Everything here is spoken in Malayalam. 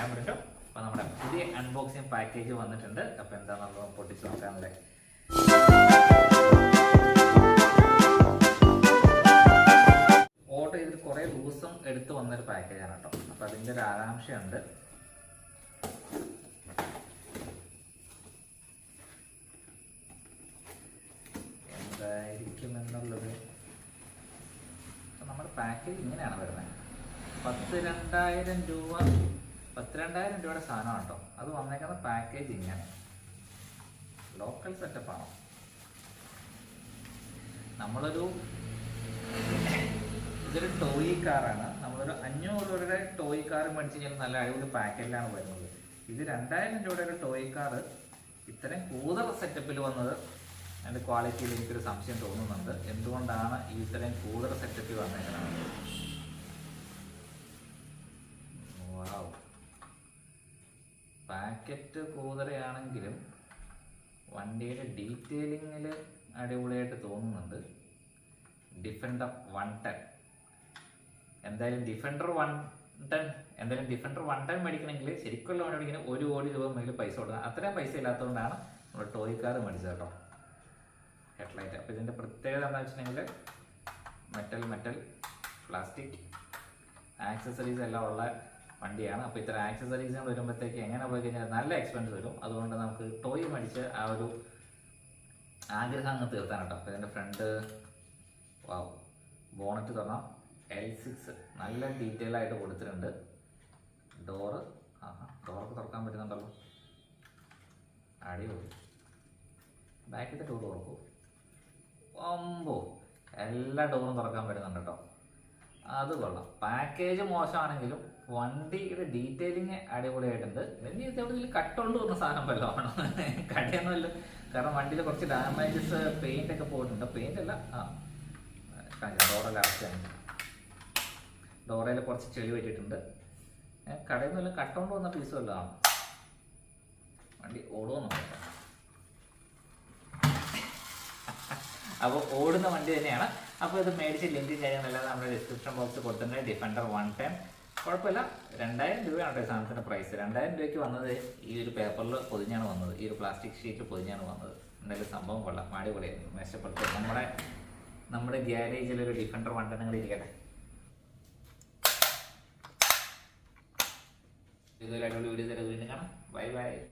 ഞാൻ പറ്റും. അപ്പൊ നമ്മുടെ പുതിയ അൺബോക്സിങ് പാക്കേജ് വന്നിട്ടുണ്ട്. അപ്പൊ എന്താണെന്നുള്ളത് പൊട്ടിച്ച് നോക്കാനല്ലേ ഓർഡർ ചെയ്ത് കുറേ ദിവസം എടുത്ത് വന്നൊരു പാക്കേജാണ് കേട്ടോ. അപ്പോൾ അതിന്റെ ഒരു ആകാംക്ഷയുണ്ട്. എന്നുള്ളത്? നമ്മുടെ പാക്കേജ് ഇങ്ങനെയാണ് വരുന്നത്. പത്ത് രണ്ടായിരം രൂപ പത്ത് രണ്ടായിരം രൂപയുടെ സാധനമാണ് കേട്ടോ അത് വന്നേക്കുന്ന പാക്കേജ് ഇങ്ങനെ. ലോക്കൽ സെറ്റപ്പാണോ നമ്മളൊരു ഇതൊരു ടോയ് കാറാണ് നമ്മളൊരു അഞ്ഞൂറ് രൂപയുടെ ടോയ് കാർ മേടിച്ച് കഴിഞ്ഞാൽ നല്ല അടിപൊളി പാക്കറ്റിലാണ് വരുന്നത്. ഇത് രണ്ടായിരം രൂപയുടെ ഒരു ടോയ് കാർ ഇത്രയും കൂടുതൽ സെറ്റപ്പിൽ വന്നത് അതിന്റെ ക്വാളിറ്റിയിൽ എനിക്കൊരു സംശയം തോന്നുന്നുണ്ട്. എന്തുകൊണ്ടാണ് ഈ ഇത്രയും കൂടുതൽ സെറ്റപ്പിൽ വന്നേക്കുന്നത് വാവ് പാക്കറ്റ് കൂതറയാണെങ്കിലും വണ്ടിയുടെ ഡീറ്റെയിലിങ്ങിൽ അടിപൊളിയായിട്ട് തോന്നുന്നുണ്ട്. ഡിഫൻഡർ വൺ ടെൻ എന്തായാലും ഡിഫൻഡർ വൺ ടെൻ എന്തായാലും ഡിഫൻഡർ വൺ ടെൻ മേടിക്കണമെങ്കിൽ ശരിക്കുള്ള വണ്ടി മേടിക്കണ ഒരു കോടി രൂപ മേലും പൈസ കൊടുക്കണം. അത്രയും പൈസ ഇല്ലാത്തതുകൊണ്ടാണ് നമ്മൾ ടോയ് കാർ മേടിച്ചത് കേട്ടോ. ഹെഡ്ലൈറ്റ് അപ്പോൾ ഇതിന്റെ പ്രത്യേകത എന്താണെന്ന് വെച്ചിട്ടുണ്ടെങ്കിൽ മെറ്റൽ മെറ്റൽ പ്ലാസ്റ്റിക് ആക്സസറീസ് എല്ലാം ഉള്ള വണ്ടിയാണ്. അപ്പോൾ ഇത്ര ആക്സസറീസ് വരുമ്പോഴത്തേക്ക് എങ്ങനെ പോയി കഴിഞ്ഞാൽ നല്ല എക്സ്പെൻസ് വരും. അതുകൊണ്ട് നമുക്ക് ടോയ് മേടിച്ച് ആ ഒരു ആഗ്രഹം അങ്ങ് തീർത്താൻ കേട്ടോ. അപ്പോൾ ഇതിന്റെ ഫ്രണ്ട് വാവ് ബോണറ്റ് തുറന്നാൽ എൽ സിക്സ് നല്ല ഡീറ്റെയിൽ ആയിട്ട് കൊടുത്തിട്ടുണ്ട്. ഡോറ് ആ ഡോറൊക്കെ തുറക്കാൻ പറ്റുന്നുണ്ടല്ലോ. അടിപൊളി. ബാക്കിലത്തെ ഡോർ തുറക്കൂ ഒമ്പോ. എല്ലാ ഡോറും തുറക്കാൻ പറ്റുന്നുണ്ട് കേട്ടോ. അത് കൊള്ളാം. പാക്കേജ് മോശമാണെങ്കിലും വണ്ടിയുടെ ഡീറ്റെയിലിങ് അടിപൊളിയായിട്ടുണ്ട്. വലിയ എവിടെയെങ്കിലും കട്ടുകൊണ്ട് വന്ന സാധനം വല്ലതും ആണോ കടയൊന്നുമല്ല. കാരണം വണ്ടിയിൽ കുറച്ച് ഡാമേജസ് പെയിന്റ് ഒക്കെ പോയിട്ടുണ്ട്. പെയിന്റ് അല്ല. ആ. ഡോറെല്ലാം അടച്ചാണ് ഡോറയിൽ കുറച്ച് ചെളി പറ്റിയിട്ടുണ്ട് കടയൊന്നുമല്ല. നിന്നെല്ലാം കട്ടുകൊണ്ട് വന്ന പീസ് വല്ലതാണ് വണ്ടി ഓടുമെന്ന് അപ്പോൾ ഓടുന്ന വണ്ടി തന്നെയാണ്. അപ്പോൾ ഇത് മേടിച്ച് ലിങ്കും കാര്യങ്ങളെല്ലാം നമ്മുടെ ഡിസ്ക്രിപ്ഷൻ ബോക്സ് കൊടുത്തിട്ടുണ്ട്. ഡിഫൻഡർ വൺ ടൈം കുഴപ്പമില്ല. രണ്ടായിരം രൂപയാണ് കേട്ടോ സാധനത്തിന്റെ പ്രൈസ് രണ്ടായിരം രൂപയ്ക്ക് വന്നത് ഈ ഒരു പേപ്പറിൽ പൊതിഞ്ഞാണ് വന്നത്. ഈ ഒരു പ്ലാസ്റ്റിക് ഷീറ്റിൽ പൊതിഞ്ഞാണ് വന്നത്. എന്തായാലും സംഭവം കൊള്ളാം. അടിപൊളിയായിരുന്നു. മെച്ചപ്പെടുത്തി നമ്മുടെ നമ്മുടെ ഗ്യാരേജിൽ ഒരു ഡിഫൻഡർ വൺ ടൈം കൂടി ഇരിക്കട്ടെ. ഇതുവരെ അടിപൊളി വീഡിയോ തരാം വീണ്ടും കാണാം. Bye bye